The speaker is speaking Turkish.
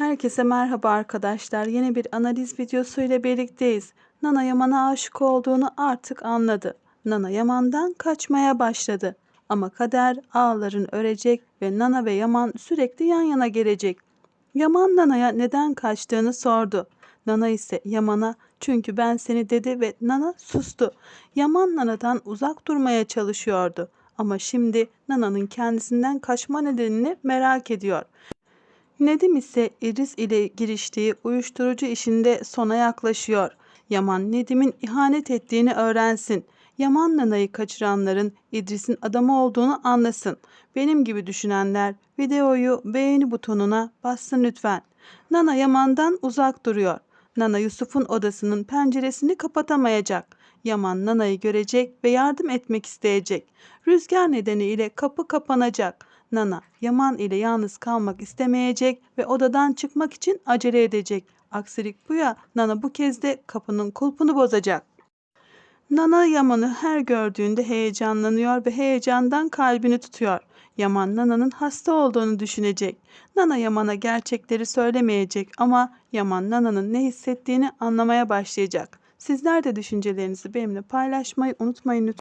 Herkese merhaba arkadaşlar. Yeni bir analiz videosu ile birlikteyiz. Nana Yaman'a aşık olduğunu artık anladı. Nana Yaman'dan kaçmaya başladı. Ama kader ağların örecek ve Nana ve Yaman sürekli yan yana gelecek. Yaman Nana'ya neden kaçtığını sordu. Nana ise Yaman'a çünkü ben seni dedi ve Nana sustu. Yaman Nana'dan uzak durmaya çalışıyordu. Ama şimdi Nana'nın kendisinden kaçma nedenini merak ediyor. Nedim ise İdris ile giriştiği uyuşturucu işinde sona yaklaşıyor. Yaman Nedim'in ihanet ettiğini öğrensin. Yaman Nana'yı kaçıranların İdris'in adamı olduğunu anlasın. Benim gibi düşünenler videoyu beğeni butonuna bassın lütfen. Nana Yaman'dan uzak duruyor. Nana Yusuf'un odasının penceresini kapatamayacak. Yaman Nana'yı görecek ve yardım etmek isteyecek. Rüzgar nedeniyle kapı kapanacak. Nana, Yaman ile yalnız kalmak istemeyecek ve odadan çıkmak için acele edecek. Aksilik bu ya, Nana bu kez de kapının kulpunu bozacak. Nana Yaman'ı her gördüğünde heyecanlanıyor ve heyecandan kalbini tutuyor. Yaman Nana'nın hasta olduğunu düşünecek. Nana Yaman'a gerçekleri söylemeyecek ama Yaman Nana'nın ne hissettiğini anlamaya başlayacak. Sizler de düşüncelerinizi benimle paylaşmayı unutmayın lütfen.